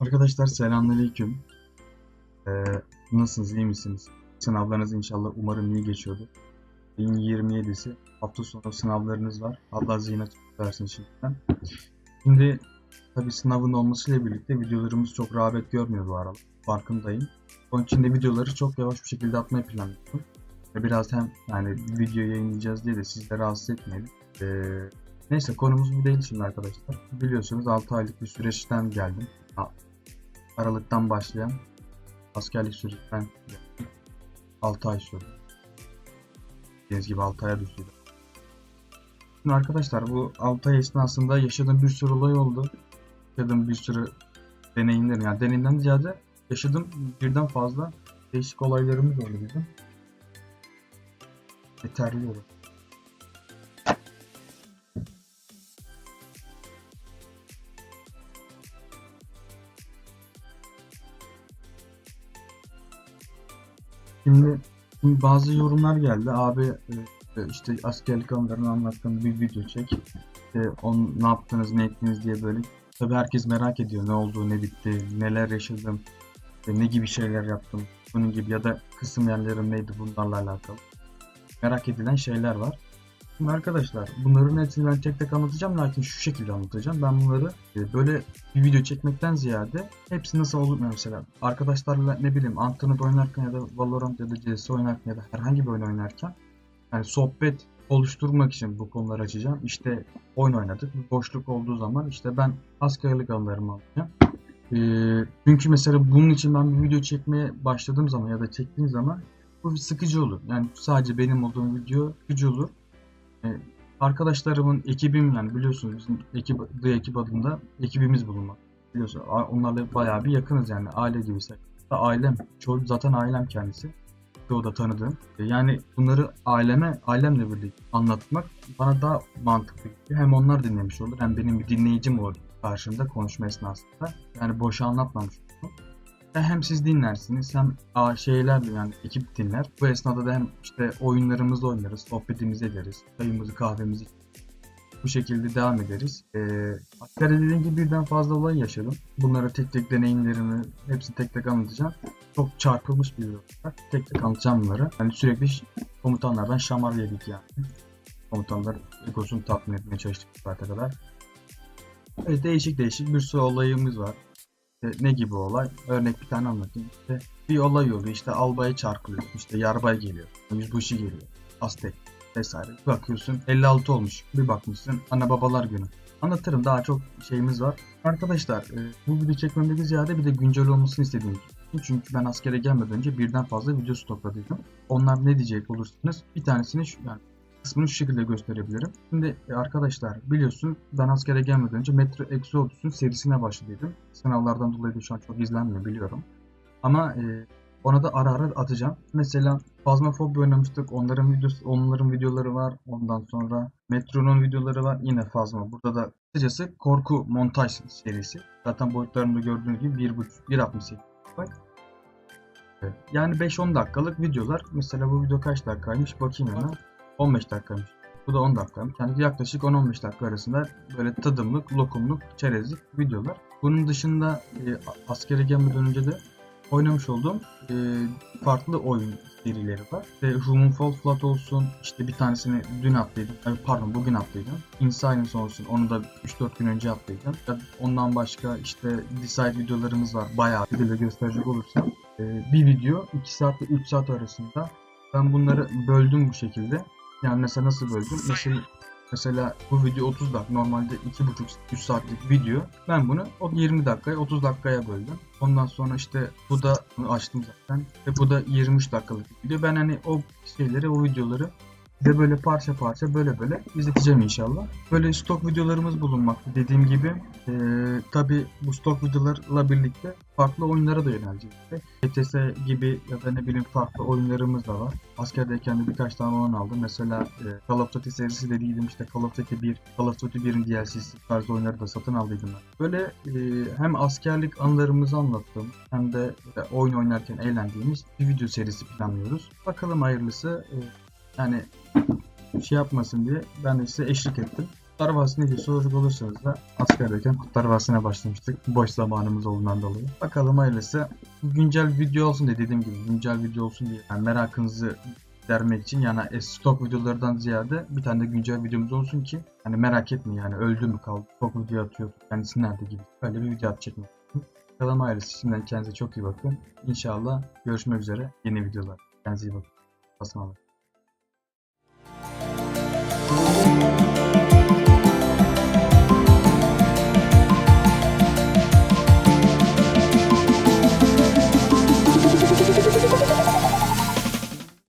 Arkadaşlar selamünaleyküm. Ee, nasılsınız, iyi misiniz? Sınavlarınız inşallah umarım iyi geçiyordur. Ayın 27'si hafta sonu sınavlarınız var. Allah zihin açık versin şimdiden. Şimdi tabi sınavın olmasıyla birlikte videolarımız çok rağbet görmüyor bu aralar. Farkındayım. Onun için de videoları çok yavaş bir şekilde atmayı planlıyorum. Biraz hem yani video yayınlayacağız diye de sizleri rahatsız etmeyelim. Ee, neyse konumuz bu değil şimdi arkadaşlar. Biliyorsunuz 6 aylık bir süreçten geldim. Aralıktan başlayan askerlik sürecinden 6 ay sürdü. Bildiğiniz gibi 6 aya düştü. Şimdi arkadaşlar bu 6 ay esnasında yaşadığım bir sürü olay oldu. Yaşadığım bir sürü deneyimler yani deneyimden ziyade yaşadığım birden fazla değişik olaylarımız oldu bizim. Yeterli olur. Şimdi, şimdi bazı yorumlar geldi. Abi e, işte askerlik anılarını anlattığım bir video çek. İşte on, ne yaptınız, ne ettiniz diye böyle. Tabii herkes merak ediyor ne oldu, ne bitti, neler yaşadım, işte ne gibi şeyler yaptım. Bunun gibi ya da kısım yerlerim neydi bunlarla alakalı. Merak edilen şeyler var. Şimdi arkadaşlar bunların hepsini ben tek tek anlatacağım lakin şu şekilde anlatacağım. Ben bunları e, böyle bir video çekmekten ziyade hepsi nasıl olur mesela arkadaşlarla ne bileyim Antanit oynarken ya da Valorant ya da CS oynarken ya da herhangi bir oyun oynarken yani sohbet oluşturmak için bu konuları açacağım. İşte oyun oynadık. Bir boşluk olduğu zaman işte ben askerlik anılarımı alacağım. Ee, çünkü mesela bunun için ben bir video çekmeye başladığım zaman ya da çektiğim zaman bu sıkıcı olur. Yani sadece benim olduğum video sıkıcı olur. Ee, arkadaşlarımın ekibim yani biliyorsunuz bizim ekip, The ekip adında ekibimiz bulunmak. Biliyorsunuz onlarla bayağı bir yakınız yani aile gibi. Ailem, çoğu zaten ailem kendisi. Çoğu da tanıdığım. Ee, Yani bunları aileme, ailemle birlikte anlatmak bana daha mantıklı. Hem onlar dinlemiş olur hem benim bir dinleyicim olur karşımda konuşma esnasında. Yani boşa anlatmamış olurum. Hem siz dinlersiniz hem şeyler yani ekip dinler. Bu esnada da hem işte oyunlarımızı oynarız, sohbetimizi ederiz, çayımızı kahvemizi bu şekilde devam ederiz. Ee, askerde dediğim gibi birden fazla olay yaşadım. Bunlara tek tek deneyimlerimi hepsini tek tek anlatacağım. Çok çarpılmış bir olarak tek tek anlatacağım bunları. Yani sürekli komutanlardan şamar yedik yani. Komutanlar egosunu tatmin etmeye çalıştık bu kadar. Evet, değişik değişik bir sürü olayımız var. İşte ne gibi olay? Örnek bir tane anlatayım. İşte bir olay oluyor. İşte albaya çarpılıyor. İşte yarbay geliyor. Yüzbaşı geliyor. Aztek vesaire. Bir bakıyorsun 56 olmuş. Bir bakmışsın ana babalar günü. Anlatırım daha çok şeyimiz var. Arkadaşlar e, bu video çekmemdeki ziyade bir de güncel olmasını istediğim. Çünkü ben askere gelmeden önce birden fazla video stokladıydım. Onlar ne diyecek olursanız bir tanesini şu, yani kısmını şu şekilde gösterebilirim. Şimdi e, arkadaşlar biliyorsun ben askere gelmeden önce Metro Exodus'un serisine başladıydım. Sınavlardan dolayı da şu an çok izlenmiyor biliyorum. Ama e, ona da ara ara atacağım. Mesela Phasmophobia oynamıştık. Onların videosu, onların videoları var. Ondan sonra Metro'nun videoları var. Yine Phasma. Burada da kısacası korku montaj serisi. Zaten boyutlarında gördüğünüz gibi 1.5 1.68 bak. Evet. Yani 5-10 dakikalık videolar. Mesela bu video kaç dakikaymış bakayım hemen. 15 dakikaymış. Bu da 10 dakikaymış. Yani yaklaşık 10-15 dakika arasında böyle tadımlık, lokumluk, çerezlik videolar. Bunun dışında e, askere gelmeden önce de oynamış olduğum e, farklı oyun serileri var. İşte Human Fall Flat olsun, işte bir tanesini dün atlaydım, Ay, pardon bugün atlaydım. Insilence olsun, onu da 3-4 gün önce atlaydım. Ondan başka işte Decide videolarımız var, bayağı de gösterecek olursam. E, bir video 2 saat ile 3 saat arasında ben bunları böldüm bu şekilde. Yani mesela nasıl böldüm? Mesela Mesela bu video 30 dakika normalde 2,5-3 saatlik video. Ben bunu o 20 dakikaya 30 dakikaya böldüm. Ondan sonra işte bu da açtım zaten. Ve bu da 23 dakikalık video. Ben hani o şeyleri o videoları size böyle parça parça böyle böyle izleteceğim inşallah. Böyle stok videolarımız bulunmakta dediğim gibi. Ee, tabi bu stok videolarla birlikte farklı oyunlara da yöneleceğiz. ETS gibi ya da ne bileyim farklı oyunlarımız da var. Askerdeyken de birkaç tane oyun aldım. Mesela e, Call of Duty serisi dediydim işte Call of Duty 1, Call of Duty 1'in DLC'si tarzı oyunları da satın aldıydım ben. Böyle e, hem askerlik anılarımızı anlattım hem de e, oyun oynarken eğlendiğimiz bir video serisi planlıyoruz. Bakalım hayırlısı. E, yani şey yapmasın diye ben de size eşlik ettim. Kurtlar Vadisi'ne bir soracak olursanız da askerdeyken Kurtlar Vadisi'ne başlamıştık. Boş zamanımız olduğundan dolayı. Bakalım hayırlısı. Güncel video olsun diye dediğim gibi güncel video olsun diye yani merakınızı gidermek için yani stok videolardan ziyade bir tane de güncel videomuz olsun ki hani merak etmeyin yani öldü mü kaldı stok video atıyor kendisi nerede gibi böyle bir video atacak mı? Bakalım hayırlısı şimdiden kendinize çok iyi bakın. İnşallah görüşmek üzere yeni videolar. Kendinize iyi bakın. Basmalı.